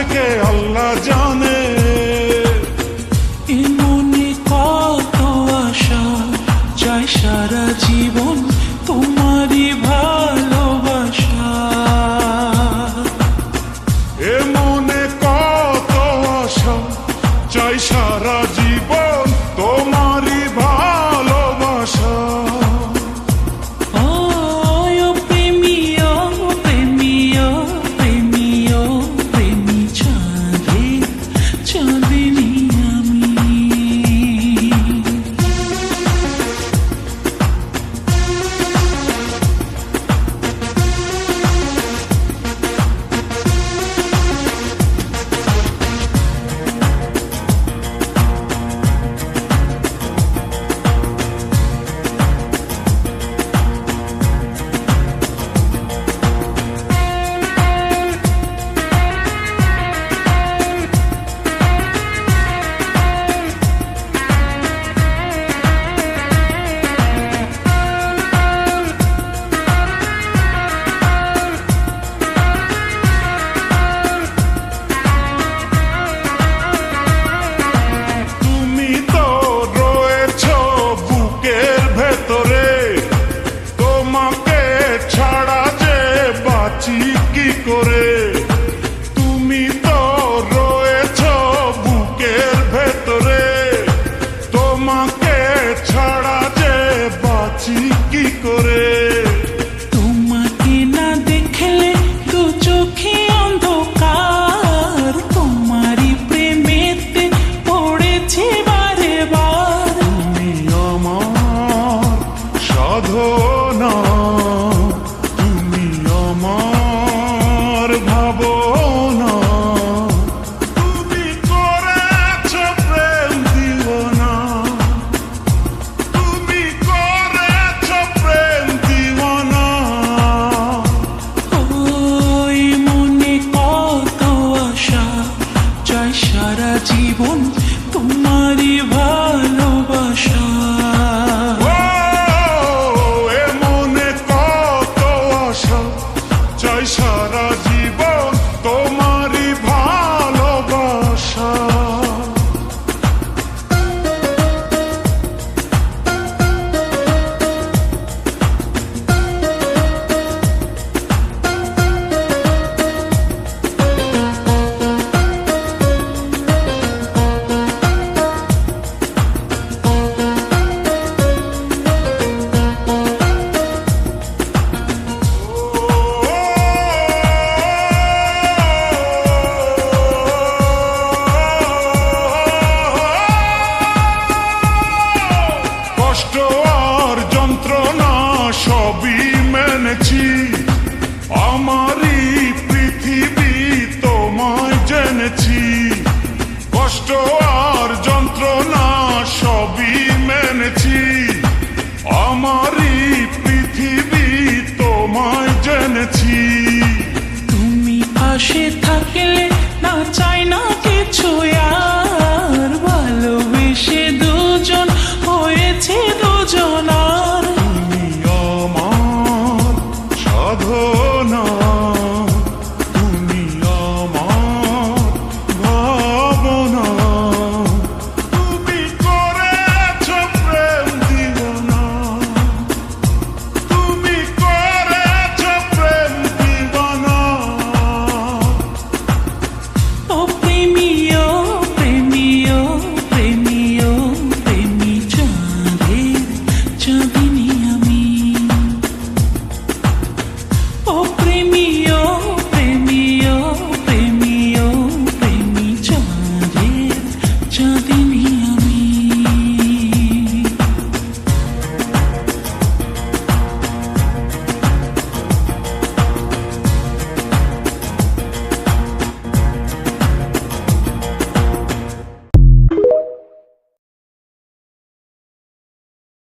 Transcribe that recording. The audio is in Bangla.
থেকে আল্লাহ জানে করে। তোমাকে না দেখলে তো চোখে অন্ধকার। তোমারি প্রেমেতে পড়েছি বারে বার তুমি আমার সাধনা। তুমি আমার ভাবো की भा যন্ত্রণা সবই মেনেছি। আমারই পৃথিবী তোমায় জেনেছি। কষ্ট আর যন্ত্রণা সবই মেনেছি। আমারই পৃথিবী তোমায় জেনেছি। তুমি পাশে